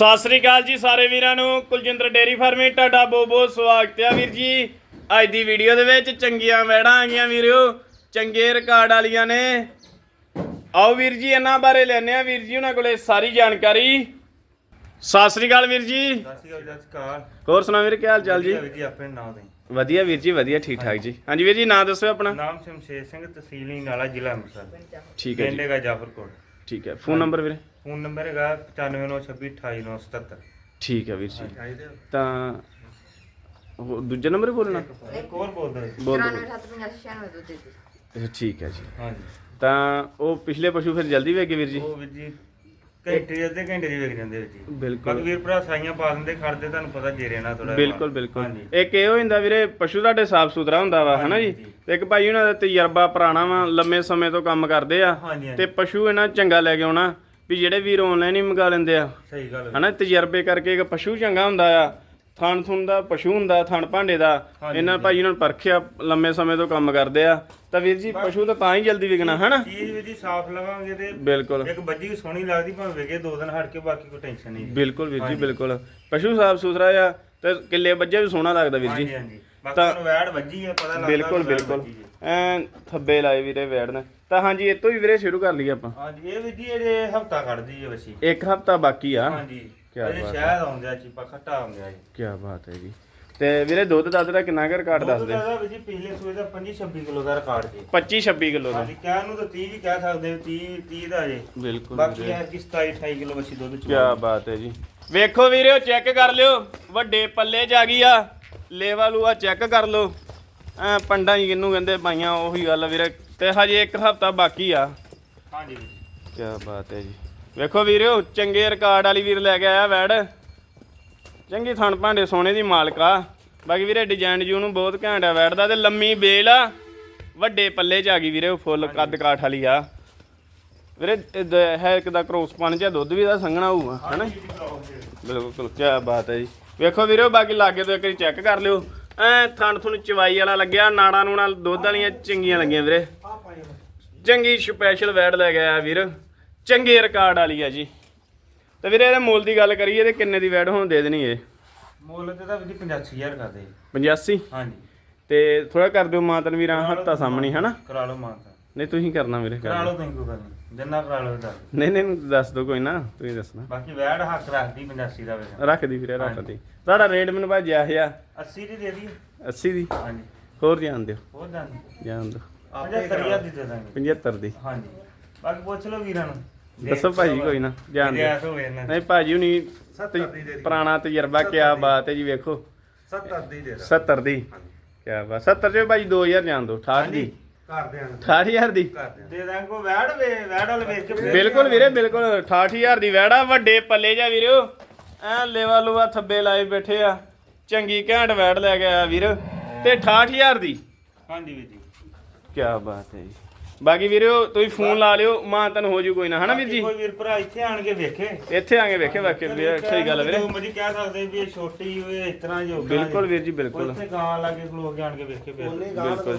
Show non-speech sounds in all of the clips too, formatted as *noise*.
ਸਤਿ ਸ੍ਰੀ ਅਕਾਲ ਜੀ ਸਾਰੇ ਵੀਰਾਂ ਨੂੰ। ਕੁਲਜਿੰਦਰ ਡੇਰੀ ਫਾਰਮੇ ਤੁਹਾਡਾ ਬਹੁਤ ਬਹੁਤ ਸਵਾਗਤ ਹੈ ਵੀਰ ਜੀ। ਅੱਜ ਦੀ ਵੀਡੀਓ ਦੇ ਵਿੱਚ ਚੰਗੀਆਂ ਵੈੜਾਂ ਆ ਗਈਆਂ ਵੀਰਿਓ ਚੰਗੇ ਰਿਕਾਰਡ ਵਾਲੀਆਂ ਨੇ। ਆਓ ਵੀਰ ਜੀ ਇਹਨਾਂ ਬਾਰੇ ਲੈਣੇ ਆ ਵੀਰ ਜੀ ਉਹਨਾਂ ਕੋਲੇ ਸਾਰੀ ਜਾਣਕਾਰੀ। ਸਤਿ ਸ੍ਰੀ ਅਕਾਲ ਵੀਰ ਜੀ। ਸਤਿ ਸ਼੍ਰੀ ਅਕਾਲ ਜਸ ਕਾਰ ਹੋਰ ਸੁਣਾ ਵੀਰ ਕੀ ਹਾਲ ਚਾਲ ਜੀ? ਜੀ ਆਪਣੇ ਨਾਮ ਦੇ ਵਧੀਆ ਵੀਰ ਜੀ ਵਧੀਆ ਠੀਕ ਠਾਕ ਜੀ। ਹਾਂਜੀ ਵੀਰ ਜੀ ਨਾਂ ਦੱਸੋ ਆਪਣਾ। ਨਾਮ ਸ਼ਮਸ਼ੇਰ ਸਿੰਘ ਤਹਿਸੀਲ ਨਾਲਾ ਜ਼ਿਲ੍ਹਾ ਅੰਮ੍ਰਿਤਸਰ। ਠੀਕ ਹੈ ਪਿੰਡ ਜੀ ਹੈਗਾ ਜਾਫਰਕੋਟ। ਠੀਕ ਹੈ ਫੋਨ ਨੰਬਰ ਵੀਰੇ। ਫੋਨ ਨੰਬਰ ਹੈਗਾ 9596288977 ਠੀਕ ਹੈ ਵੀਰ ਜੀ। ਚਾਹੀਦੇ ਤਾਂ ਉਹ ਦੂਜਾ ਨੰਬਰ ਬੋਲਣਾ? ਇੱਕ ਹੋਰ ਬੋਲ ਬੋਲ। ਦਿਓ ਸੱਤ ਪੰਜਾਸੀ ਛਿਆਨਵੇਂ ਦੋ ਤੇਤੀ ਅੱਛਾ, ਠੀਕ ਹੈ ਜੀ। ਹਾਂਜੀ ਤਾਂ ਉਹ ਪਿਛਲੇ ਪਸ਼ੂ ਫਿਰ ਜਲਦੀ ਵੇਗੇ ਵੀਰ ਜੀ? ਉਹ ਵੀਰ ਜੀ ਘੰਟੇ ਅੱਧੇ ਘੰਟੇ ਦੀ ਵਿਕ ਜਾਂਦੇ ਵੀਰ ਜੀ। ਬਿਲਕੁਲ। ਬਾਕੀ ਵੀਰ ਭਰਾ ਸਾਈਆਂ ਪਾ ਦਿੰਦੇ ਖੜਦੇ ਤੁਹਾਨੂੰ ਪਤਾ ਜੇ ਰਹਿਣਾ ਥੋੜਾ ਬਿਲਕੁਲ ਬਿਲਕੁਲ। ਇੱਕ ਇਹ ਹੋ ਜਾਂਦਾ ਵੀਰੇ ਪਸ਼ੂ ਤੁਹਾਡੇ ਸਾਫ਼ ਸੁਥਰਾ ਹੁੰਦਾ ਵਾ ਹਨਾ ਜੀ? ਹਾਂਜੀ, ਜੀ। ਤੇ ਇੱਕ ਭਾਈ ਉਹਨਾਂ ਦਾ ਤਜਰਬਾ ਪੁਰਾਣਾ ਵਾ ਲੰਮੇ ਸਮੇਂ ਤੋਂ ਕੰਮ ਕਰਦੇ ਆ। ਹਾਂਜੀ ਤੇ ਪਸ਼ੂ ਇਹਨਾਂ ਚੰਗਾ ਲੈ ਕੇ ਆਉਣਾ। ਵੀ ਜਿਹੜੇ ਵੀਰ ਆਨਲਾਈਨ ਹੀ ਮੰਗਾ ਲੈਂਦੇ ਆ। ਸਹੀ ਗੱਲ ਹੈ। ਹਨਾ ਤਜਰਬੇ ਕਰਕੇ ਇੱਕ ਪਸ਼ੂ ਚੰਗਾ ਹੁੰਦਾ ਆ ਥਣ ਥੁਣ ਦਾ ਪਸ਼ੂ ਹੁੰਦਾ ਥਣ ਭਾਂਡੇ ਦਾ ਇਹਨਾਂ ਭਾਈ ਉਹਨਾਂ ਨੂੰ ਪਰਖਿਆ ਲੰਮੇ ਸਮੇਂ ਤੋਂ ਕੰਮ ਕਰਦੇ ਆ। ਤਾਂ ਵੀਰ ਜੀ ਪਸ਼ੂ ਤਾਂ ਤਾਂ ਹੀ ਜਲਦੀ ਵਿਕਣਾ ਹਨਾ? ਚੀਜ਼ ਵੀਰ ਜੀ ਸਾਫ਼ ਲਵਾਂਗੇ ਤੇ ਬਿਲਕੁਲ। ਇੱਕ ਬੱਜੀ ਸੋਹਣੀ ਲੱਗਦੀ ਭਾਵੇਂ ਵਿਕੇ ਦੋ ਦਿਨ ਹਟ ਕੇ ਬਾਕੀ ਕੋਈ ਟੈਨਸ਼ਨ ਨਹੀਂ ਬਿਲਕੁਲ ਵੀਰ ਜੀ। ਬਿਲਕੁਲ। ਪਸ਼ੂ ਸਾਫ਼ ਸੁਥਰਾ ਆ ਤੇ ਕਿੱਲੇ ਬੱਜੇ ਵੀ ਸੋਹਣਾ ਲੱਗਦਾ ਵੀਰ ਜੀ। ਹਾਂਜੀ ਹਾਂਜੀ। ਬਾਕੀ ਤੁਹਾਨੂੰ ਵੈੜ ਵੱਜੀ ਹੈ ਪਤਾ ਲੱਗਦਾ ਬਿਲਕੁਲ ਵੀ ਬਿਲਕੁਲ। ਐ ਥੱਬੇ ਲਾਏ ਵੀਰੇ ਵੈੜ ਨੇ। ਤਾਂ ਹਾਂਜੀ ਇਹ ਤੋਂ ਹੀ ਵੀਰੇ ਸ਼ੁਰੂ ਕਰ ਲਈਏ ਆਪਾਂ। ਹਾਂਜੀ ਇਹ ਵੀ ਜੀ ਇਹਦੇ ਹਫਤਾ ਕੱਢਦੀ ਹੈ ਵਸੀ ਇੱਕ ਹਫਤਾ ਬਾਕੀ ਆ। ਹਾਂਜੀ ਕਿਆ ਅਜੇ ਬਾਤ ਹੈ। ਸ਼ਾਇਦ ਆਉਂਦਾ ਚੀਪਾ ਖੱਟਾ ਆਉਂਦਾ ਜੀ। ਕੀ ਬਾਤ ਹੈ ਜੀ। ਤੇ ਵੀਰੇ ਦੁੱਧ ਦੱਧ ਦਾ ਕਿੰਨਾ ਕੁ ਰਿਕਾਰਡ ਦੱਸ ਦੇ? ਉਹਦਾ ਵੀ ਜੀ ਪਿਛਲੇ ਸੂਏ ਦਾ 25 26 ਕਿਲੋ ਦਾ ਰਿਕਾਰਡ ਜੀ। 25 26 ਕਿਲੋ ਦਾ। ਹਾਂਜੀ ਕਹਿ ਨੂੰ ਤਾਂ 30 ਵੀ ਕਹਿ ਸਕਦੇ ਹੋ 30 30 ਦਾ ਜੇ। ਬਿਲਕੁਲ ਬਾਕੀ ਵੀਰੇ। ਹੈ ਕਿ 27 28 ਕਿਲੋ ਵਸੀ ਦੁੱਧ ਚ ਕੀ ਬਾਤ ਹੈ ਜੀ। ਵੇਖੋ ਵੀਰੇ ਚੈੱਕ ਕਰ ਲਿਓ। ਵੱਡੇ ਪੱਲੇ ਚ ਆ ਗਈ ਆ। ਲੇਵਾ ਲੂਆ ਚੈੱਕ ਕਰ ਲਓ। ਐ ਪੰਡਾਂ ਹੀ ਕਿਹਨੂੰ ਕਹਿੰਦੇ ਪਾਈਆਂ ਉਹੀ ਗੱਲ ਵੀਰੇ। ਤੇ ਹਜੇ ਇੱਕ ਹਫਤਾ ਬਾਕੀ ਆ। ਹਾਂਜੀ ਕੀ ਬਾਤ ਹੈ ਜੀ। ਵੇਖੋ ਵੀਰਿਓ ਚੰਗੇ ਰਿਕਾਰਡ ਵਾਲੀ ਵੀਰ ਲੈ ਕੇ ਆਇਆ ਵੈੜ। ਚੰਗੀ ਥਣ ਭਾਂਡੇ ਸੋਨੇ ਦੀ ਮਾਲਕ ਬਾਕੀ ਵੀਰੇ ਡਿਜ਼ਾਈਨ ਜੂ ਨੂੰ ਬਹੁਤ ਘੈਂਟ ਆ ਵੈੜ ਦਾ ਤੇ ਲੰਮੀ ਬੇਲ ਆ। ਵੱਡੇ ਪੱਲੇ ਚ ਆ ਗਈ ਵੀਰੇ ਉਹ ਫੁੱਲ ਕੱਦ ਕਾਠ ਵਾਲੀ ਆ। ਵੀਰੇ ਇਹ ਦ- ਹੈ ਇੱਕ ਦਾ ਕਰੋਸ ਪਣ ਜਿਹਾ ਦੁੱਧ ਵੀ ਦਾ ਸੰਘਣਾ ਹੋਊਗਾ ਹਨਾ? ਬਿਲਕੁਲ ਕੀ ਬਾਤ ਹੈ ਜੀ। ਵੇਖੋ ਵੀਰੇ ਬਾਕੀ ਲਾਗੇ ਤੋਂ ਇੱਕ ਵਾਰੀ ਚੈੱਕ ਕਰ ਲਿਓ। ਐ ਥਣ ਥੁਣ ਚਵਾਈ ਵਾਲਾ ਲੱਗਿਆ ਨਾੜਾਂ ਨੂੰ ਨਾਲ ਦੁੱਧ ਵਾਲੀਆਂ ਚੰਗੀਆਂ ਲੱਗੀਆਂ ਵੀਰੇ। ਚੰਗੀ ਸਪੈਸ਼ਲ ਵੈਡ ਲੈ ਗਿਆ ਵੀਰ। ਚੰਗੇ ਰਿਕਾਰਡ ਵਾਲੀ ਆ ਜੀ। ਤੇ ਵੀਰੇ ਇਹਦੇ ਮੁੱਲ ਦੀ ਗੱਲ ਕਰੀਏ ਤੇ ਕਿੰਨੇ ਦੀ ਵੈਡ ਹੁਣ ਦੇ ਦੇਣੀ ਇਹ? ਮੁੱਲ ਤੇ ਤਾਂ ਵੀ ਜੀ 85000 ਕਰਦੇ 85 ਹਾਂਜੀ। ਤੇ ਥੋੜਾ ਕਰ ਦਿਓ ਮਾਤਨ ਵੀਰਾਂ ਹੱਤਾ ਸਾਹਮਣੀ ਹਨਾ? ਕਰਾ ਲਓ ਮਾਨਤਾ ਨਹੀਂ ਤੁਸੀਂ ਕਰਨਾ ਵੀਰੇ ਕਰ ਲਓ। ਤੁਸੀਂ ਕੋਈ ਗੱਲ ਨਹੀਂ। ਜਿੰਨਾ ਕਰਾ ਲਓ ਦੱਸ ਦਿਓ। ਨਹੀਂ ਨਹੀਂ ਦੱਸ ਦਿਓ ਕੋਈ ਨਾ ਤੁਸੀਂ ਦੱਸਣਾ। ਬਾਕੀ ਵੈੜ ਹੱਕ ਰੱਖਦੀ 85 ਦਾ ਵੇਗਾ ਰੱਖ ਦੀ ਵੀਰੇ ਰੱਖ ਦੀ। ਤੁਹਾਡਾ ਰੇਟ ਮੈਨੂੰ ਭਾਜੀ ਆਇਆ 80 ਦੀ ਦੇ ਦੀ 80 ਦੀ? ਹਾਂਜੀ। ਹੋਰ ਜਾਣ ਦਿਓ। ਹੋਰ ਜਾਨ ਜਾਣ ਦਿਓ। 75000 ਦੀ ਦੇ ਦਾਂਗੇ। 75 ਦੀ। ਹਾਂਜੀ। ਬਾਕੀ ਪੁੱਛ ਲਓ ਵੀਰਾਂ ਨੂੰ। ਦੱਸੋ ਭਾਜੀ ਕੋਈ ਨਾ ਜਾਣ ਹੋਵੇ ਇਹਨਾਂ ਨਹੀਂ ਭਾਜੀ ਹੁਣੀ 70 ਦੀ ਦੇ ਪੁਰਾਣਾ ਤਜਰਬਾ ਕਿਆ ਬਾਤ ਹੈ ਜੀ ਵੇਖੋ। 70 ਦੀ ਦੇ 70 ਦੀ। ਕਿਆ ਬਾਤ। 70 ਚ ਭਾਜੀ 2000 ਜਾਣ ਦਿਓ 68 ਦੀ। ਕਰ ਦਿਆਂ 68000 ਦੀ? ਦੇ ਦਾਂਗੇ ਕੋ ਵੈੜ ਵੇ ਵੈੜ ਵਾਲੇ ਵੇਚ ਕੇ ਬਿਲਕੁਲ ਵੀਰੇ ਬਿਲਕੁਲ। 68000 ਦੀ ਵੈੜਾ ਵੱਡੇ ਪੱਲੇ ਜਾ ਵੀਰੋ। ਐ ਲੇਵਾ ਲੂਆ ਥੱਬੇ ਲਾਏ ਬੈਠੇ ਆ। ਚੰਗੀ ਘੈਂਟ ਵੈੜ ਲੈ ਕੇ ਆਇਆ ਵੀਰ। ਤੇ 68000 ਦੀ। ਹਾਂਜੀ ਵੀਰ ਜੀ। ਕਿਆ ਬਾਤ ਹੈ ਜੀ। ਬਾਕੀ ਵੀਰੋ ਤੁਸੀਂ ਫੋਨ ਲਾ ਲਿਓ ਮਾਂ ਤਨ ਹੋ ਜੂ ਕੋਈ ਨਾ ਹਨਾ ਵੀਰ ਜੀ? ਕੋਈ ਵੀਰ ਭਰਾ ਇੱਥੇ ਆਣ ਕੇ ਵੇਖੇ। ਇੱਥੇ ਆਗੇ ਵੇਖੇ ਵਾਕੇ ਵੀਰੇ ਸਹੀ ਗੱਲ ਵੀਰੇ। ਜੋ ਮਰਜ਼ੀ ਕਹਿ ਸਕਦੇ ਵੀ ਇਹ ਛੋਟੀ ਹੋਏ ਇਸ ਤਰ੍ਹਾਂ ਜੋ ਬਿਲਕੁਲ ਵੀਰ ਜੀ ਬਿਲਕੁਲ। ਉੱਥੇ ਗਾਂ ਲਾਗੇ ਖਲੋ ਕੇ ਆਣ ਕੇ ਵੇਖੇ। ਬਿਲਕੁਲ।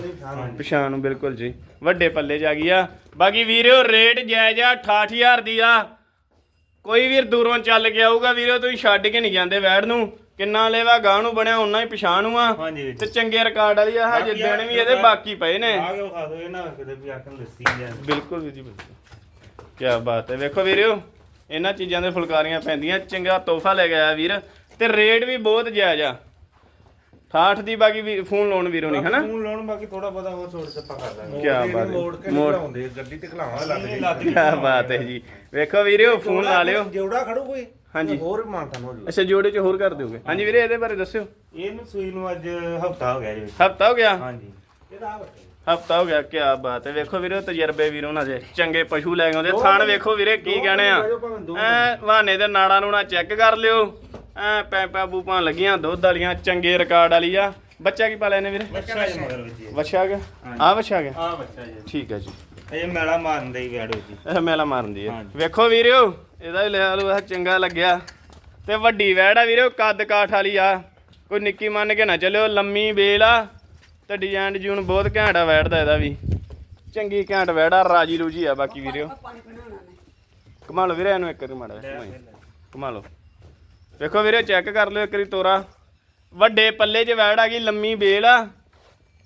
ਪਛਾਣ ਨੂੰ ਬਿਲਕੁਲ ਜੀ। ਵੱਡੇ ਪੱਲੇ ਜਾ ਗਈ ਆ। ਬਾਕੀ ਵੀਰੋ ਰੇਟ ਜਾਇਜ਼ ਆ 68000 ਦੀ ਆ। ਕੋਈ ਵੀਰ ਦੂਰੋਂ ਚੱਲ ਕੇ ਆਊਗਾ ਵੀਰੋ ਤੁਸੀਂ ਛੱਡ ਕੇ ਨਹੀਂ ਜਾਂਦੇ ਵੈੜ ਨੂੰ। ਕਿੰਨਾ ਲੈਵਾ ਗਾਂ ਨੂੰ ਬਣਿਆ ਉਹਨਾਂ ਹੀ ਪਛਾਣ ਆ। ਹਾਂਜੀ ਵੀਰ ਤੇ ਜੀ। ਚੰਗੇ ਰਿਕਾਰਡ ਵਾਲੀ ਆ ਹਜੇ ਬਾਕੀ ਆ ਦਿਨ ਵੀ ਇਹਦੇ ਬਾਕੀ ਪਏ ਨੇ। ਆ ਕੇ ਖਾ ਦੋ ਇਹ ਨਾ ਕਿਤੇ ਵੀ ਆਖਣ ਲੱਸੀ ਜਾਂ ਬਿਲਕੁਲ ਵੀਰ ਜੀ ਬਿਲਕੁਲ। ਕੀ ਬਾਤ ਹੈ। ਵੇਖੋ ਵੀਰੋ ਇਹਨਾਂ ਚੀਜ਼ਾਂ ਦੇ ਫੁਲਕਾਰੀਆਂ ਪੈਂਦੀਆਂ ਚੰਗਾ ਤੋਹਫਾ ਲੈ ਕੇ ਆਇਆ ਵੀਰ। ਤੇ ਰੇਟ ਵੀ ਬਹੁਤ ਜਾਇਜ਼ ਆ। 68 ਦੀ ਬਾਕੀ ਵੀ ਫੋਨ ਲਾਉਣ ਵੀਰੋ ਨਹੀਂ ਹਨਾ? ਫੋਨ ਲਾਉਣ ਬਾਕੀ ਥੋੜਾ ਬਹੁਤਾ ਹੋਰ ਛੋੜ ਛੱਪਾ ਕਰ ਦਾਂਗੇ ਕਿਆ ਬਾਤ ਹੈ। ਮੋੜ ਕੇ ਮੋੜ- ਗੱਡੀ ਤੇ ਘਲਾਵਾਂ ਲੱਗ ਗਈ ਲੱਗ ਕੀ ਬਾਤ ਹੈ ਜੀ। ਵੇਖੋ ਵੀਰੋ ਫੋਨ ਲਾ ਲਿਓ। ਜੋੜਾ ਖੜੂ ਕੋਈ? ਹਾਂਜੀ। ਹੋਰ ਵੀ ਮਾਨਤਾ ਹੋ ਜੂ ਅੱਛਾ ਜੋੜੇ ਚ ਹੋਰ ਕਰ ਦਿਓਗੇ। ਹਾਂਜੀ ਵੀਰੇ ਇਹਦੇ ਬਾਰੇ ਦੱਸਿਓ। ਇਹਨੂੰ ਸੂਈ ਨੂੰ ਅੱਜ ਹਫਤਾ ਹੋ ਗਿਆ ਜੀ। ਹਫਤਾ ਹੋ ਗਿਆ? ਹਾਂਜੀ। ਇਹਦਾ ਹਫਤਾ ਹੋ ਗਿਆ ਕੀ ਬਾਤ ਹੈ। ਵੇਖੋ ਵੀਰੇ ਤਜਰਬੇ ਵੀਰ ਉਹਨਾਂ ਦੇ। ਚੰਗੇ ਪਸ਼ੂ ਲੈ ਕੇ ਆਉਂਦੇ ਥਣ ਵੇਖੋ ਵੀਰੇ ਕੀ ਕਹਿਣੇ ਆ। ਐ ਵਾਹਨੇ ਦੇ ਨਾੜਾਂ ਨੂੰ ਨਾ ਚੈੱਕ ਕਰ ਲਿਓ। ਐ ਪੈਪਾ ਬੂਪਾਂ ਲੱਗੀਆਂ ਦੁੱਧ ਵਾਲੀਆਂ ਚੰਗੇ ਰਿਕਾਰਡ ਵਾਲੀ ਆ। ਬੱਚਾ ਕੀ ਪਾਲਿਆ ਨੇ ਵੀਰੇ? ਬੱਚਾ ਜੀ ਮਗਰ ਵਿੱਚ ਜੀ ਵਛਾ ਗਿਆ ਆ ਵਛਾ ਗਿਆ ਆ ਬੱਚਾ ਜੀ। ਠੀਕ ਹੈ ਜੀ। ਇਹ ਮੈਲਾ ਮਾਰਨ ਦੇ ਹੀ ਵੈੜ ਜੀ ਇਹ ਮੇਲਾ ਮਾਰਨ ਦੀ ਹੈ। ਵੇਖੋ ਵੀਰਿਓ। ਇਹਦਾ ਵੀ ਲਿਆ ਲੋ ਚੰਗਾ ਲੱਗਿਆ। ਤੇ ਵੱਡੀ ਵੈੜ ਆ ਵੀਰਿਓ ਕੱਦ ਕਾਠ ਵਾਲੀ ਆ। ਕੋਈ ਨਿੱਕੀ ਮੰਨ ਕੇ ਨਾ ਚੱਲਿਓ, ਲੰਮੀ ਬੇਲ ਆ। ਤੇ ਡਿਜ਼ਾਈਨ ਜੂਨ ਬਹੁਤ ਘੈਂਟ ਆ ਵੈੜ ਦਾ ਇਹਦਾ ਵੀ। ਚੰਗੀ ਘੈਂਟ ਵੈੜ ਆ, ਰਾਜੀ ਰੂਜੀ ਆ ਬਾਕੀ ਵੀਰੇ ਕਮਾ ਲਓ ਵੀਰੇ ਇਹਨੂੰ ਇੱਕ ਵਾਰੀ ਮਾੜਾ ਜਿਹਾ, ਘੁਮਾਈ। ਕਮਾ ਲਓ। ਵੇਖੋ ਵੀਰੇ ਚੈੱਕ ਕਰ ਲਿਓ ਇੱਕ ਵਾਰੀ ਤੋਰਾ। ਵੱਡੇ ਪੱਲੇ 'ਚ ਵੈੜ ਆ ਗਈ, ਲੰਮੀ ਬੇਲ ਆ।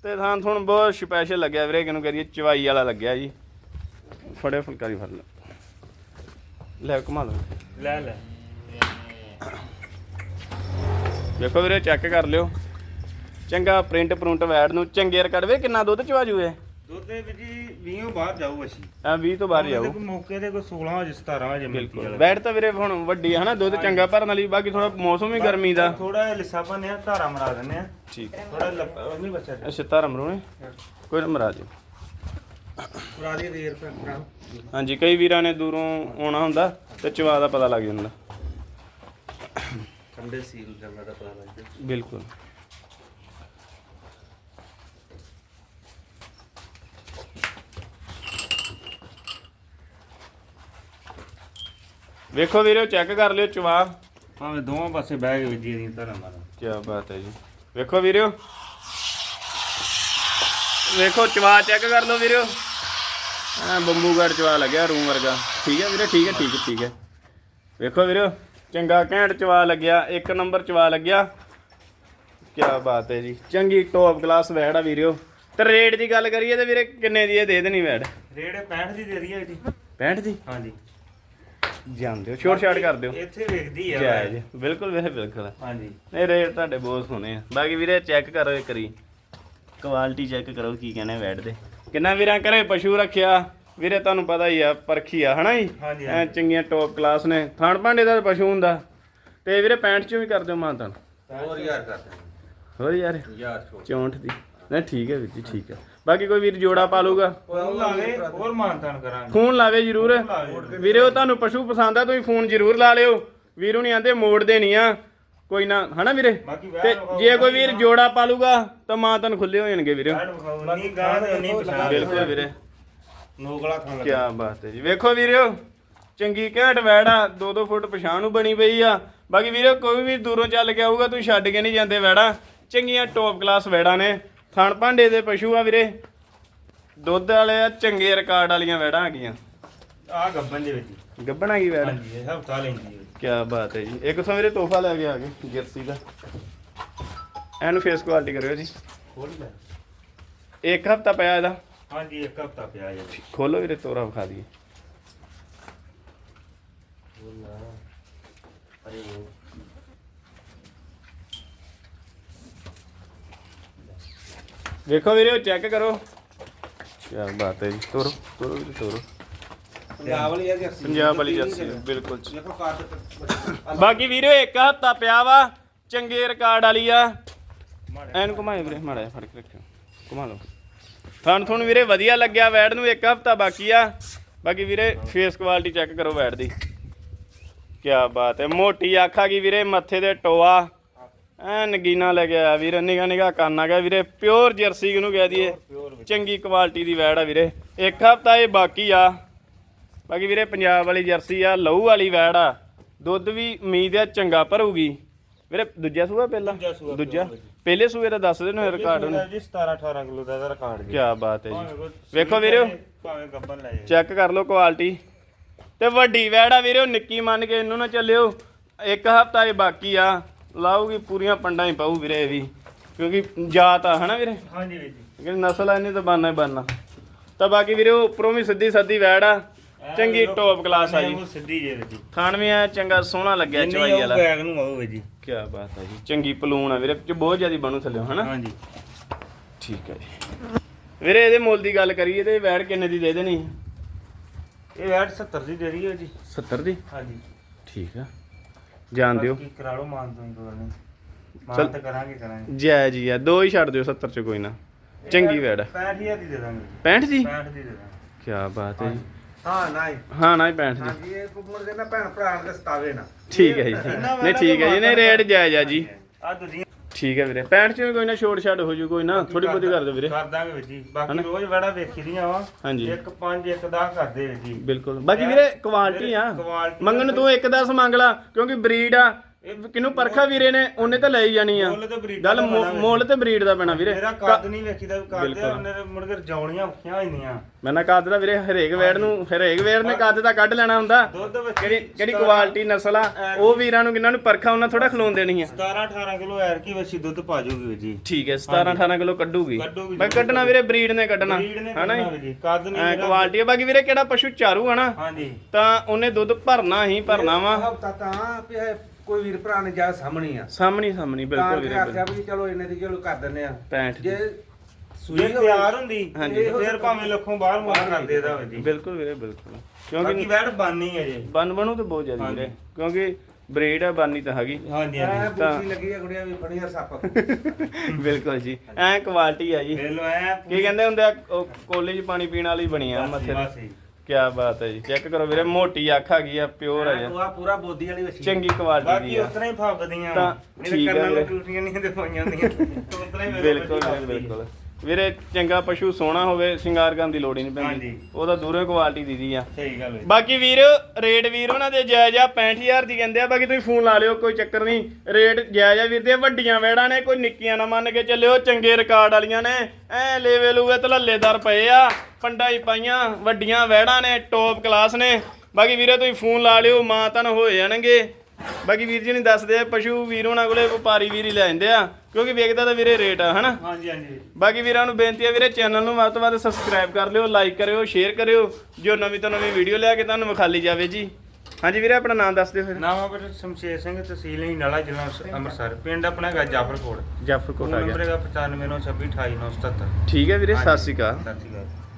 ਤੇ ਥਾਂ ਤੁਹਾਨੂੰ ਬਹੁਤ ਸਪੈਸ਼ਲ ਲੱਗਿਆ ਵੀਰੇ ਕਿਨੂੰ ਕਰੀਏ, ਚਵਾਈ ਵਾਲਾ ਲੱਗਿਆ ਜੀ। ਫੜੇ ਫੁਲਕਾਰੀ ਫੜ ਲਓ। ਲੈ ਘੁਮਾ ਲਓ ਲੈ ਲੈ। ਵੇਖੋ ਵੀਰੇ ਚੈੱਕ ਕਰ ਲਿਓ। ਚੰਗਾ ਪ੍ਰਿੰਟ ਪ੍ਰਿੰਟ ਵੈੜ ਨੂੰ। ਚੰਗੇ ਰਕੜ ਵੇ ਕਿੰਨਾ ਦੁੱਧ ਚਵਾ ਜੂਏ? ਦੁੱਧ ਦੇ ਵਿੱਚ ਜੀ 20 ਬਾਹਰ ਜਾਊ ਅਸੀਂ। ਆ 20 ਤੋਂ ਬਾਹਰ ਜਾਊ। ਕੋਈ ਮੌਕੇ ਤੇ ਕੋਈ 16 ਹੋ ਜੇ 17 ਹੋ ਜੇ ਬਿਲਕੁਲ ਵੈੜ ਤਾਂ ਵੀਰੇ ਹੁਣ ਵੱਡੀ ਹੈ ਹਨਾ? ਦੁੱਧ ਚੰਗਾ ਭਰਨ ਵਾਲੀ ਬਾਕੀ ਥੋੜਾ ਮੌਸਮ ਵੀ ਗਰਮੀ ਦਾ। ਥੋੜਾ ਜਿਹਾ ਲਿੱਸਾ ਬਣਿਆ ਧਾਰਾ ਮਰਾ ਦਿੰਨੇ ਆ। ਠੀਕ। ਥੋੜਾ ਉਹ ਨਹੀਂ ਬੱਚਾ ਅੱਛਾ ਧਰਮ ਰੋਣੇ ਕੋਈ ਨਾ ਮਰਾ ਦਿਓ। ਰੇਰ ਹਾਂਜੀ ਕਈ ਵੀਰਾਂ ਨੇ ਦੂਰੋਂ ਆਉਣਾ ਹੁੰਦਾ ਤੇ ਚਵਾ ਦਾ ਪਤਾ ਲੱਗ ਜਾਂਦਾ। ਠੰਡੇ ਸੀਲ ਕਰਨਾ ਦਾ ਪਤਾ ਲੱਗਦਾ ਬਿਲਕੁਲ। ਵੇਖੋ ਵੀਰੋ ਚੈੱਕ ਕਰ ਲਿਓ ਚਵਾ। ਭਾਵੇਂ ਦੋਵਾਂ ਪਾਸੇ ਬਹਿ ਕੇ ਵੱਜੀ ਦੀ ਧਾਰਾ ਮਾਰਾ ਕੀ ਬਾਤ ਹੈ ਜੀ। ਵੇਖੋ ਵੀਰੋ। ਵੇਖੋ ਚਵਾ ਚੈੱਕ ਕਰ ਲਓ ਵੀਰੋ। ਆ ਬੰਬੂਗੜ ਚਵਾ ਲੱਗਿਆ ਰੂਮ ਵਰਗਾ। ਠੀਕ ਹੈ ਵੀਰੇ ਠੀਕ ਹੈ ਠੀਕ ਹੈ ਠੀਕ ਹੈ। ਵੇਖੋ ਵੀਰੋ ਚੰਗਾ ਘੈਂਟ ਚਵਾ ਲੱਗਿਆ ਇੱਕ ਨੰਬਰ ਚਵਾ ਲੱਗਿਆ। ਕੀ ਬਾਤ ਹੈ ਜੀ ਚੰਗੀ ਟੌਪ ਕਲਾਸ ਵੈੜ ਆ ਵੀਰੋ ਤੇ ਰੇਟ ਦੀ ਗੱਲ ਕਰੀਏ ਤੇ ਵੀਰੇ ਕਿੰਨੇ ਦੀ ਇਹ ਦੇ ਦੇਣੀ ਵੈੜ। ਰੇੜੇ 65 ਦੀ ਦੇ ਰਹੀ ਹੈ ਜੀ 65 ਦੀ? ਹਾਂਜੀ। ਜਾਂਦੇ ਹੋ ਛੋਟ ਛਾਟ ਕਰ ਦਿਓ। ਇੱਥੇ ਵੇਖਦੀ ਆ ਜਾਇਜ਼ ਬਿਲਕੁਲ ਵੀਰੇ ਬਿਲਕੁਲ। ਹਾਂਜੀ। ਇਹ ਰੇਟ ਤੁਹਾਡੇ ਬਹੁਤ ਸੋਹਣੇ ਆ। ਬਾਕੀ ਵੀਰੇ ਚੈੱਕ ਕਰੋ ਇੱਕ ਵਾਰੀ। ਕੁਆਲਿਟੀ ਚੈੱਕ ਕਰੋ ਕੀ ਕਹਿੰਦੇ ਵੈਟ ਦੇ। ਕਿੰਨਾ ਵੀਰਾਂ ਘਰੇ ਪਸ਼ੂ ਰੱਖਿਆ? ਵੀਰੇ ਤੁਹਾਨੂੰ ਪਤਾ ਹੀ ਆ ਪਰਖੀ ਆ ਹਨਾ ਜੀ? ਹਾਂਜੀ, ਐ ਚੰਗੀਆਂ ਟੌਪ ਕਲਾਸ ਨੇ। ਥਾਣ ਭਾਂਡੇ ਦਾ ਤਾਂ ਪਸ਼ੂ ਹੁੰਦਾ। ਤੇ ਵੀਰੇ 65 ਚੋਂ ਵੀ ਕਰ ਦਿਓ ਮਾਂ ਤੁਹਾਨੂੰ। ਹੋਰ ਯਾਰ ਕਰਦੇ ਹੋਰ ਯਾਰ। ਯਾਰ ਛੋੜ। 64 ਦੀ। ਨਹੀਂ ਠੀਕ ਹੈ ਵੀਰ ਜੀ ਠੀਕ ਹੈ। ਬਾਕੀ ਕੋਈ ਵੀਰ ਜੋੜਾ ਪਾ ਲੂਗਾ ਫੋਨ ਲਾਵੇ ਹੋਰ ਮਾਨਤਾਨ ਕਰਾਂਗੇ। ਫੋਨ ਲਾਵੇ ਜ਼ਰੂਰ। ਵੀਰੇ ਉਹ ਤੁਹਾਨੂੰ ਪਸ਼ੂ ਪਸੰਦ ਆ ਤੁਸੀਂ ਫੋਨ ਜ਼ਰੂਰ ਲਾ ਲਿਓ। ਵੀਰੂ ਨਹੀਂ ਆਂਦੇ ਮੋੜਦੇ ਨਹੀਂ ਆ। ਕੋਈ ਨਾ ਹਨਾ ਵੀਰੇ? ਬਾਕੀ ਤੇ ਜੇ ਕੋਈ ਵੀਰ ਜੋੜਾ ਪਾ ਲੂਗਾ ਤਾਂ ਮਾਂ ਤੁਹਾਨੂੰ ਖੁੱਲੇ ਹੋ ਜਾਣਗੇ ਵੀਰੇ। ਨਹੀਂ ਗਾਂ ਤੇ ਨਹੀਂ ਪਛਾਣ ਬਿਲਕੁਲ ਵੀਰੇ। ਨੋਗਲਾ ਖਾਣ ਕੀ ਬਾਤ ਹੈ ਜੀ। ਵੇਖੋ ਵੀਰਿਓ ਚੰਗੀ ਘੈਂਟ ਵੈੜਾ 2-2 ਫੁੱਟ ਪਛਾਣ ਨੂੰ ਬਣੀ ਪਈ ਆ। ਬਾਕੀ ਵੀਰੇ ਕੋਈ ਵੀ ਦੂਰੋਂ ਚੱਲ ਕੇ ਆਊਗਾ ਤੂੰ ਛੱਡ ਕੇ ਨਹੀਂ ਜਾਂਦੇ ਵੈੜਾ। ਚੰਗੀਆਂ ਟੌਪ ਕਲਾਸ ਵੈੜਾ ਨੇ। ਥਣ ਭਾਂਡੇ ਦੇ ਪਸ਼ੂ ਆ ਵੀਰੇ। ਦੁੱਧ ਵਾਲੇ ਆ ਚੰਗੇ ਰਿਕਾਰਡ ਵਾਲੀਆਂ ਵੈੜਾਂ ਆ ਗਈਆਂ। ਆ ਗੱਬਨ ਦੇ ਵਿੱਚ। ਗੱਬਣ ਗਈ ਵੈੜ। ਹਾਂਜੀ ਇਹ ਹਫਤਾ ਲੈਂਦੀ ਹੈ ਕੀ ਬਾਤ ਹੈ ਜੀ। ਇੱਕ ਸੌ ਤੋਹਫਾ ਲੈ ਕੇ ਆ ਗਏ ਜਰਸੀ ਦਾ। ਐਨੂੰ ਫੇਸ ਕੁਆਲਿਟੀ ਕਰਿਓ ਜੀ। ਖੋਲ ਲੈ। ਇੱਕ ਹਫਤਾ ਪਿਆ ਇਹਦਾ। ਹਾਂਜੀ ਇੱਕ ਹਫਤਾ ਪਿਆ ਜੀ ਖੋਲੋ ਵੀਰੇ ਤੋਰਾ ਵਿਖਾ ਦਈਏ। ਵੇਖੋ ਵੀਰੇ ਚੈੱਕ ਕਰੋ। ਕੀ ਬਾਤ ਹੈ ਜੀ। ਤੋਰੋ ਤੋਰੋ ਵੀਰੇ ਤੋਰੋ। ਪੰਜਾਬ ਵਾਲੀ ਆ ਜਰਸੀ ਪੰਜਾਬ ਵਾਲੀ ਜਰਸੀ ਬਿਲਕੁਲ ਜੀ। ਦੇਖੋ ਕਾਰਡ *coughs* ਬਾਕੀ ਵੀਰੇ ਇੱਕ ਹਫਤਾ ਪਿਆ ਵਾ ਚੰਗੇ ਰਿਕਾਰਡ ਵਾਲੀ ਆ। ਐਨ ਘੁਮਾਏ ਵੀਰੇ ਮਾੜਾ ਜਿਹਾ ਫੜ ਕੇ ਰੱਖਿਓ। ਘੁਮਾ ਲਓ। ਤੁਹਾਨੂੰ ਤੁਹਾਨੂੰ ਵੀਰੇ ਵਧੀਆ ਲੱਗਿਆ ਵੈਡ ਨੂੰ ਇੱਕ ਹਫਤਾ ਬਾਕੀ ਆ। ਬਾਕੀ ਵੀਰੇ ਫੇਸ ਕੁਆਲਿਟੀ ਚੈੱਕ ਕਰੋ ਵੈਡ ਦੀ। ਕੀ ਬਾਤ ਹੈ ਮੋਟੀ ਅੱਖ ਆ ਗਈ ਵੀਰੇ ਮੱਥੇ ਤੇ ਟੋਆ। ਐ ਨਗੀਨਾ ਲੈ ਕੇ ਆਇਆ ਵੀਰੇ ਨਿਗਾ ਨਿਗਾ ਕੰਨ ਆ ਗਿਆ ਵੀਰੇ। ਪਿਓਰ ਜਰਸੀ ਕਿਹਨੂੰ ਕਹਿ ਦਈਏ? ਚੰਗੀ ਕੁਆਲਿਟੀ ਦੀ ਵੈੜ ਆ ਵੀਰੇ। ਇੱਕ ਹਫਤਾ ਇਹ ਬਾਕੀ ਆ। ਬਾਕੀ ਵੀਰੇ ਪੰਜਾਬ ਵਾਲੀ ਜਰਸੀ ਆ ਲਹੂ ਵਾਲੀ ਵੈੜ ਆ। ਦੁੱਧ ਵੀ ਉਮੀਦ ਆ ਚੰਗਾ ਭਰੂਗੀ। ਵੀਰੇ ਦੂਜਾ ਸੂਆ ਪਹਿਲਾਂ? ਦੂਜਾ ਸੂਆ ਦੂਜਾ? ਪਹਿਲੇ ਸੂਏ ਦਾ ਦੱਸ ਦੇਣਾ ਰਿਕਾਰਡ ਉਹਨੇ ਜੀ 17 18 ਕਿਲੋ ਦਾ ਇਹਦਾ ਰਿਕਾਰਡ ਜੀ। ਕੀ ਬਾਤ ਹੈ ਜੀ। ਵੇਖੋ ਵੀਰੇ। ਭਾਵੇਂ ਗੱਬਨ ਲੈ ਚੈੱਕ ਕਰ ਲਓ ਕੁਆਲਿਟੀ ਤੇ ਵੱਡੀ ਵੈੜ ਆ ਵੀਰੇ ਉਹ ਨਿੱਕੀ ਮੰਨ ਕੇ ਇਹਨੂੰ ਨਾ ਚੱਲਿਓ। ਇੱਕ ਹਫਤਾ ਇਹ ਬਾਕੀ ਆ। ਲਾਊਗੀ ਪੂਰੀਆਂ ਪੰਡਾਂ ਹੀ ਪਾਊ ਵੀਰੇ ਇਹ ਵੀ। ਕਿਉਂਕਿ ਜਾਤ ਆ ਹਨਾ ਵੀਰੇ? ਹਾਂਜੀ ਵੀਰ ਨਸਲ ਆ ਇਹਨੇ ਤਾਂ ਬਾਨਾ ਹੀ ਬਾਨਾ। ਤਾਂ ਬਾਕੀ ਵੀਰੇ ਉਹ ਉੱਪਰੋਂ ਵੀ ਸਿੱਧੀ ਸਾਦੀ ਵੈੜ ਆ। ਚੰਗੀ ਟੌਪ ਕਲਾਸ ਆ ਜੀ। ਸਿੱਧੀ ਜੇ ਚੰਗਾ ਸੋਹਣਾ ਲੱਗਿਆ ਚਵਾਈ ਵਾਲਾ। ਬੈਗ ਨੂੰ ਆਉ ਜੀ। ਕੀ ਬਾਤ ਹੈ ਜੀ ਚੰਗੀ ਪਲੂਣ ਆ ਵੀਰੇ ਚ ਬਹੁਤ ਜ਼ਿਆਦੀ ਬਣੂ ਥੱਲੇ ਹਨਾ? ਹਾਂਜੀ। ਠੀਕ ਹੈ ਜੀ। ਵੀਰੇ ਇਹਦੇ ਮੁੱਲ ਦੀ ਗੱਲ ਕਰੀਏ ਤੇ ਵੈੜ ਕਿੰਨੇ ਦੀ ਦੇ ਦੇਣੀ ਇਹ ਵੈਟ 70 ਦੀ ਦੇ ਰਹੀ ਹੈ ਜੀ। 70 ਦੀ? ਹਾਂਜੀ। ਠੀਕ ਆ। ਜਾਣ ਦਿਓ। ਬਾਕੀ ਕਰਾ ਲਓ ਮਾਨ ਤੋਂ ਕੋਈ ਨਹੀਂ। ਮਾਨ ਤਾਂ ਕਰਾਂਗੇ ਕਰਾਂਗੇ। ਜੈ ਜੀ ਆ ਦੋ ਹੀ ਛੱਡ ਦਿਓ 70 ਚ ਕੋਈ ਨਾ। ਚੰਗੀ ਵੈੜ 65000 ਦੀ ਦੇ ਦਾਂਗੇ। 65 ਦੀ? 65 ਦੀ ਦੇ ਦਾਂਗੇ। ਕੀ ਬਾਤ ਹੈ ਜੀ। ਹਾਂ ਨਹੀਂ ਹਾਂ ਨਾ ਹੀ 65 ਦੀ ਹਾਂਜੀ ਇਹ ਕੁਮਰ ਦੇ ਨਾ ਭੈਣ ਭਰਾ ਦੇ ਸਤਾਵੇ ਨਾ। ਠੀਕ ਹੈ ਜੀ ਨਹੀਂ ਠੀਕ ਹੈ ਜੀ ਨਹੀਂ ਰੇਟ ਜਾਇਜ਼ ਆ ਜੀ। ਆ ਤੁਸੀਂ ਠੀਕ ਹੈ ਵੀਰੇ। 65 ਚ ਵੀ ਕੋਈ ਨਾ ਛੋਟ ਛੱਡ ਹੋ ਜੂ ਕੋਈ ਨਾ। ਥੋੜੀ ਬਹੁਤੀ ਕਰ ਦਿਓ ਵੀਰੇ। ਕਰ ਦਾਂਗੇ ਵੀਰ ਜੀ। ਬਾਕੀ ਰੋਜ਼ ਵੜਾ ਵੇਖੀ ਦੀਆਂ ਵਾ। ਹਾਂਜੀ। ਇੱਕ 5 ਇੱਕ 10 ਕਰਦੇ ਵੀਰ ਜੀ। ਬਿਲਕੁਲ। ਬਾਕੀ ਵੀਰੇ ਕੁਆਲਿਟੀ ਆ। ਕੁਆਲਿਟੀ ਮੰਗਣ ਤੂੰ ਇੱਕ 10 ਮੰਗ ਲਾ ਕਿਉਂਕਿ ਬਰੀਡ ਆ। ਇਹ ਕਿਨੂੰ ਪਰਖਾ ਵੀਰੇ ਨੇ? ਉਹਨੇ ਤਾਂ ਲਈ ਜਾਣੀ ਆ। ਮੁੱਲ ਤੇ breed ਗੱਲ ਦਾ ਮੁ- ਪੈਣਾ ਮੁੱਲ ਤੇ ਬਰੀਡ ਦਾ ਪੈਣਾ ਵੀਰੇ। ਮੇਰਾ ਕੱਦ ਨਹੀਂ ਵੇਖੀਦਾ ਕਰਦੇ ਬਿਲਕੁਲ। ਉਹਨੇ ਤੇ ਮੁੜ ਕੇ ਜਾਉਣੀਆਂ ਔਖੀਆਂ ਮੈਂ ਨਾ ਕੱਦ ਦਾ ਵੀਰੇ ਹਰੇਕ ਵੇੜ ਨੂੰ ਹਰੇਕ ਵੇੜ ਨੇ ਕੱਦ ਦਾ ਕੱਢ ਲੈਣਾ ਹੁੰਦਾ। ਦੁੱਧ ਵਿੱਚ ਕਿਹੜੀ ਕਿਹੜੀ ਕੁਆਲਿਟੀ ਨਸਲ ਆ ਉਹ ਵੀਰਾਂ ਨੂੰ ਕਿੰਨਾਂ ਨੂੰ ਪਰਖਾ ਉਹਨਾਂ ਥੋੜਾ ਖਲੋਣ ਦੇਣੀ ਆ। 17 18 ਕਿਲੋ ਐਰ ਕੀ ਦੁੱਧ ਪਾ ਜੂਗੀ ਵੀਰ ਜੀ। ਠੀਕ ਹੈ 17 18 ਕਿਲੋ ਕੱਢੂਗੀ। ਕੱਢੂਗੀ ਮੈਂ ਕੱਢਣਾ ਵੀਰੇ ਬਰੀਡ ਨੇ ਕੱਢਣਾ। ਬਰੀਡ ਨੇ ਹਨਾ ਕੱਢਣਾ ਵੀਰ ਜੀ ਕੱਦ ਨਹੀਂ ਮੇਰਾ- ਕੁਆਲਿਟੀ ਆ। ਬਾਕੀ ਵੀਰੇ ਕਿਹੜਾ ਪਸ਼ੂ ਚਾਰੂ ਆ ਨਾ ਹਾਂਜੀ। ਤਾਂ ਉਹਨੇ ਦੁੱਧ ਭਰਨਾ ਹੀ ਭਰਨਾ ਵਾ। ਹਫਤਾ ਤਾਂ ਕੋਈ ਵੀਰ ਭਰਾ ਨੇ ਜਾ ਸਾਹਮਣੀ ਆ। ਸਾਹਮਣੀ ਸਾਹਮਣੀ ਤਾਂ ਬਿਲਕੁਲ ਵੀਰੇ ਆਖਿਆ ਵੀ ਚਲੋ ਇਹਨੇ ਦੀ ਚਲੋ ਕਰ ਦਿੰਦੇ ਆ। 65 ਜੇ। ਜੇ ਸੂਈ ਹੋਵੇ ਤਿਆਰ ਹੁੰਦੀ ਹਾਂਜੀ। ਫਿਰ ਭਾਵੇਂ ਲੱਖੋਂ ਬਾਹਰ ਮੁੱਲ ਕਰ ਦੇਦਾ ਵੀਰ ਜੀ। ਬਿਲਕੁਲ ਵੀਰੇ ਬਿਲਕੁਲ। ਬਾਕੀ ਕਿਉਂਕਿ ਵੈਟ ਬਾਨੀ ਹੈ ਜੀ। ਬਨ ਬਣੂ ਤੇ ਬਹੁਤ ਜ਼ਿਆਦਾ ਵੀਰੇ। ਕਿਉਂਕਿ ਬਰੀਡ ਆ ਬਾਨੀ ਤਾਂ ਹੈਗੀ। ਹਾਂਜੀ ਐ ਹਾਂਜੀ ਬੂਸੀ ਲੱਗੀ ਆ ਗੁੜੀਆ ਵੀ ਫੜੀਆਂ ਸੱਪ। *laughs* ਬਿਲਕੁਲ ਜੀ। ਐ ਕੁਆਲਿਟੀ ਆ ਜੀ। ਵੇਖ ਲਓ ਐ ਕੀ ਕਹਿੰਦੇ ਹੁੰਦੇ ਆ ਉਹ ਕੋਲੇ 'ਚ ਪਾਣੀ ਪੀਣ ਵਾਲੀ ਬਣੀ ਆ ਮੱਥੇ ਤੇ। ਤੇ ਕੀ ਬਾਤ ਹੈ ਜੀ। ਚੈੱਕ ਕਰੋ ਵੀਰੇ ਮੋਟੀ ਅੱਖ ਹੈਗੀ ਆ ਪਿਓਰ ਆ ਜੀ। ਉਹ ਪੂਰਾ ਬੋਦੀ ਵਾਲੀ ਵਸੀ ਚੰਗੀ ਕੁਆਲਿਟੀ ਬਾਕੀ ਦੀ ਆ। ਉਤਨਾ ਹੀ ਫੱਬਦੀਆਂ ਤਾਂ ਮੇਰੇ ਠੀਕ ਆ ਕੰਨਾਂ ਵੀਰੇ। ਨੂੰ ਟੂਟੀਆਂ ਨਹੀਂ ਤੇ ਪਾਈਆਂ ਹੁੰਦੀਆਂ। ਉਤਨਾ ਹੀ ਮੇਰੇ ਬਿਲਕੁਲ। ਬਿਲਕੁਲ। ਵੀਰੇ ਚੰਗਾ ਪਸ਼ੂ ਸੋਹਣਾ ਹੋਵੇ ਸ਼ਿੰਗਾਰ ਕਰਨ ਦੀ ਲੋੜ ਹੀ ਨਹੀਂ ਪੈਂਦੀ। ਹਾਂਜੀ। ਉਹਦਾ ਦੂਰੋਂ ਕੁਆਲਿਟੀ ਦੀਦੀ ਆ। ਸਹੀ ਗੱਲ ਹੈ ਬਾਕੀ ਵੀਰ ਰੇਟ ਵੀਰ ਉਹਨਾਂ ਦੇ ਜਾਇਜ਼ ਆ 65000 ਦੀ ਕਹਿੰਦੇ ਆ। ਬਾਕੀ ਤੁਸੀਂ ਫੋਨ ਲਾ ਲਿਓ ਕੋਈ ਚੱਕਰ ਨਹੀਂ। ਰੇਟ ਜਾਇਜ਼ ਆ ਵੀਰ ਦੇ ਵੱਡੀਆਂ ਵੇੜਾਂ ਨੇ ਕੋਈ ਨਿੱਕੀਆਂ ਨਾ ਮੰਨ ਕੇ ਚੱਲਿਓ ਚੰਗੇ ਰਿਕਾਰਡ ਵਾਲੀਆਂ ਨੇ। ਐ ਲੇਵੇ ਲੂਵੇ ਤਲੱਲੇਦਾਰ ਪਏ ਆ ਪੰਡਾ ਹੀ ਪਾਈਆਂ ਵੱਡੀਆਂ ਵੇੜਾਂ ਨੇ ਟੌਪ ਕਲਾਸ ਨੇ। ਬਾਕੀ ਵੀਰੇ ਤੁਸੀਂ ਫੋਨ ਲਾ ਲਿਓ ਮਾਂ ਤਨ ਹੋਏ ਜਾਣਗੇ। ਬਾਕੀ ਵੀਰ ਜੀ ਨੇ ਦੱਸਦੇ ਆ ਪਸ਼ੂ ਵੀਰ ਉਹਨਾਂ ਕੋਲੇ ਵਪਾਰੀ ਵੀਰ ਹੀ ਲੈ ਜਾਂਦੇ ਆ ਕਿਉਂਕਿ ਵੇਖਦਾ ਤਾਂ ਵੀਰੇ ਰੇਟ ਆ ਹਨਾ? ਹਾਂਜੀ ਹਾਂਜੀ। ਬਾਕੀ ਵੀਰਾਂ ਨੂੰ ਬੇਨਤੀ ਹੈ ਵੀਰੇ ਚੈਨਲ ਨੂੰ ਵੱਧ ਤੋਂ ਵੱਧ ਸਬਸਕ੍ਰਾਈਬ ਕਰ ਲਿਓ ਲਾਈਕ ਕਰਿਓ ਸ਼ੇਅਰ ਕਰਿਓ ਜੋ ਨਵੀਂ ਤੋਂ ਨਵੀਂ ਵੀਡੀਓ ਲਿਆ ਕੇ ਤੁਹਾਨੂੰ ਵਿਖਾਲੀ ਜਾਵੇ ਜੀ। ਹਾਂਜੀ ਵੀਰੇ ਆਪਣਾ ਨਾਮ ਦੱਸ ਦਿਓ ਫਿਰ। ਨਾਮ ਆ ਬੇਟਾ ਸ਼ਮਸ਼ੇਰ ਸਿੰਘ ਤਹਿਸੀਲ ਹਿੰਡਾਲਾ ਜ਼ਿਲ੍ਹਾ ਅੰਮ੍ਰਿ- ਅੰਮ੍ਰਿਤਸਰ ਪਿੰਡ ਆਪਣਾ ਹੈਗਾ ਜਾਫਰਕੋਟ। ਜਾਫਰਕੋਟ ਆ ਨੰਬਰ ਗਿਆ। ਹੈਗਾ 9526 28977 ਠੀਕ ਹੈ ਵੀਰੇ ਸਤਿ ਸ਼੍ਰੀ ਅਕਾਲ। ਸਤਿ ਸ਼੍ਰੀ ਅਕਾਲ।